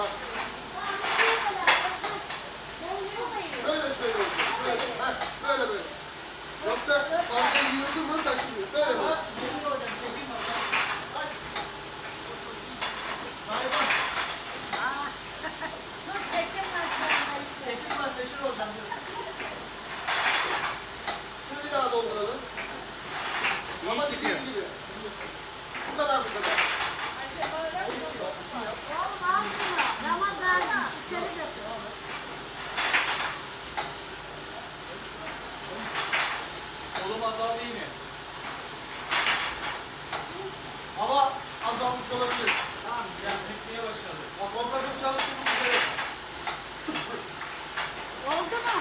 Bak. Böyle şöyle olacak. Böyle. Heh, böyle böyle. Yoksa fazla yığıldı mı taşınıyor. Böyle böyle. Hayvan. Dur, peşin var, peşin olacağım. azaldı yine. Ama azalmış olabilir. Tamam, biraz tekniğe başladı. O kompresör çalıştığımız üzere. Şey Oldu mu?